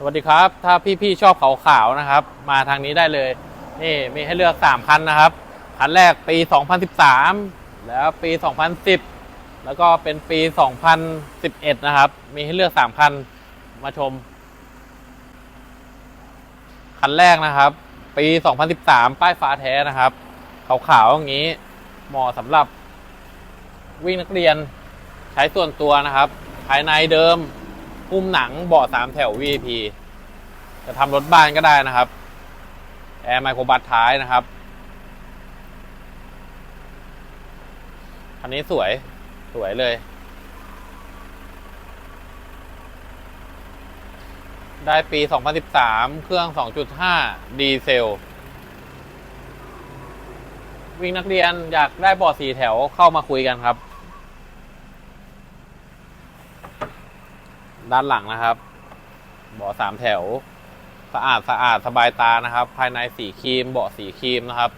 สวัสดีครับ ถ้าพี่ๆชอบขาวๆนะครับ มาทางนี้ได้เลย นี่มีให้เลือก 3 คันนะครับ คันแรกปี 2013 แล้วปี 2010 แล้วก็เป็นปี 2011 นะครับ มีให้เลือก 3 คันมาชม คันแรกนะครับ ปี 2013 ป้ายฟ้าแท้นะครับขาวๆอย่างนี้เหมาะสำหรับวิ่งนักเรียนใช้ส่วนตัวนะครับ ภายในเดิม หุ้มหนังเบาะสามแถว VIP จะทำรถบ้านก็ได้นะครับ แอร์ไมโครบัสท้ายนะครับ คันนี้สวย สวยเลย ได้ปี 2013 เครื่อง 2.5 ดีเซล วิ่งนักเรียนอยากได้เบาะสีแถวเข้ามาคุยกันครับ ด้านหลังนะครับเบาะสามแถว สะอาดสะอาดสบายตานะครับ ภายในสีครีมเบาะสีครีมนะครับ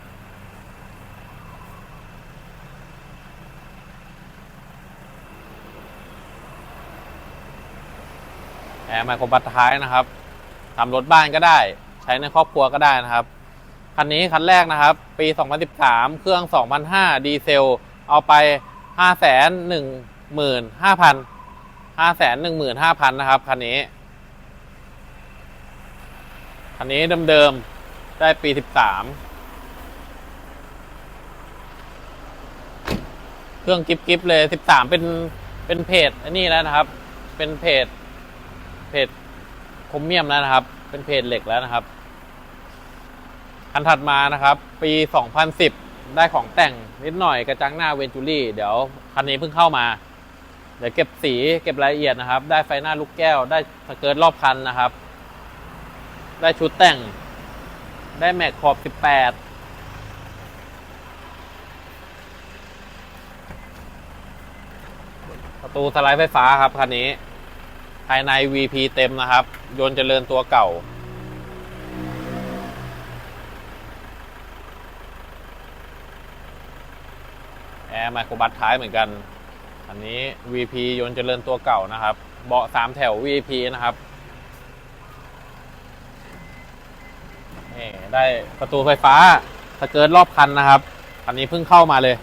แอร์ไมโครบัสท้ายนะครับทำรถบ้านก็ได้ ใช้ในครอบครัวก็ได้นะครับ คันนี้คันแรกนะครับ ปี 2013 เครื่อง 2005 ดีเซล เอาไป 515,000 ห้าแสนหนึ่งหมื่นห้าพันนะครับคันนี้ คันนี้เดิมๆ ได้ปีสิบสามเครื่องกิฟกิฟเลยสิบสามเป็นเป็นเพจอันนี้แล้วนะครับ เป็นเพจเพจคมเมียมแล้วนะครับ เป็นเพจเหล็กแล้วนะครับ คันถัดมานะครับ ปี2010ได้ของแต่งนิดหน่อยกระจังหน้าเวนจูรี่ เดี๋ยวคันนี้เพิ่งเข้ามา เดี๋ยวเก็บสีเก็บรายละเอียดนะครับ ได้ไฟหน้าลูกแก้ว ได้สเกิร์ตรอบคันนะครับ ได้ชุดแต่ง ได้แม็กขอบ 18ประตูสไลด์ไฟฟ้าครับคันนี้ ภายใน VP เต็มนะครับ ยนต์เจริญตัวเก่า แอร์ไมโครบัสท้ายเหมือนกัน อันนี้ VP ยนต์เจริญตัวเก่านะครับ เบาะสามแถว VP นะครับนี่ได้ประตูไฟฟ้าสเกิร์ตรอบคันนะครับคันนี้เพิ่งเข้ามาเลย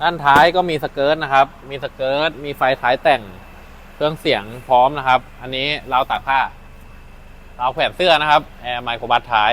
ด้านท้ายก็มีสเกิร์ตนะครับ มีสเกิร์ตมีไฟท้ายแต่งเครื่องเสียงพร้อมนะครับ อันนี้ราวตากผ้าราวแขวนเสื้อนะครับ แอร์ไมโครบัสท้าย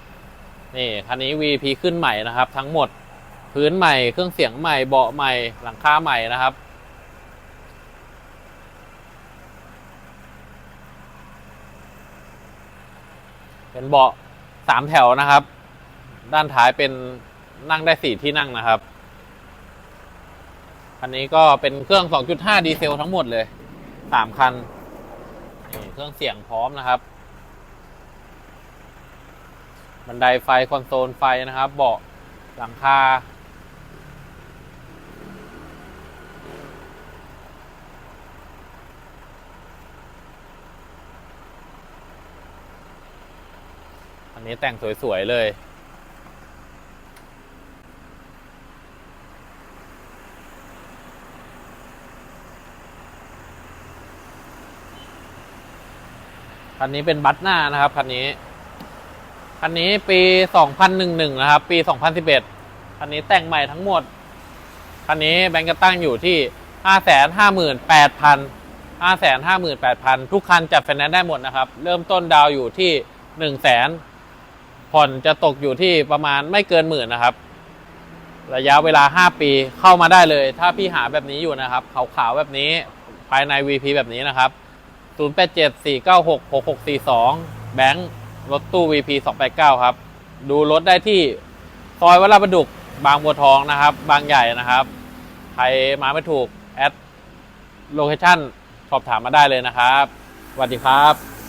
นี่คันนี้ VP ขึ้นใหม่นะครับ ทั้งหมดพื้นใหม่เครื่องเสียงใหม่เบาะใหม่หลังคาใหม่นะครับ เป็นเบาะสามแถวนะครับ ด้านท้ายเป็นนั่งได้สี่ที่นั่งนะครับคันนี้ก็เป็นเครื่อง 2.5 ดีเซลทั้งหมดเลยสามคัน เครื่องเสียงพร้อมนะครับ บันไดไฟคอนโซลไฟนะครับ เบาะหลังคา อันนี้แต่งสวย ๆ เลยคันนี้เป็นบัตหน้านะครับคันนี้ คันนี้ปี 2011 นะครับ ปี 2011 คันนี้แต่งใหม่ทั้งหมด คันนี้แบงก์จะตั้งอยู่ที่ 558,000 558,000 ทุกคันจัดไฟแนนซ์ได้หมดนะครับ เริ่มต้นดาวอยู่ที่ 100,000 ผ่อนจะตกอยู่ที่ประมาณไม่เกินหมื่นนะครับ ระยะเวลา 5 ปีเข้ามาได้เลย ถ้าพี่หาแบบนี้อยู่นะครับ ขาวๆแบบนี้ภายใน VP แบบนี้นะครับ 0874966642 แบงค์ รถตู้ VP 289 ครับ ดูรถได้ที่ซอยวัลาประดุกบางบัวทองนะครับ บางใหญ่นะครับ ใครมาไม่ถูก แอดโลเคชั่นสอบถามมาได้เลยนะครับสวัสดีครับ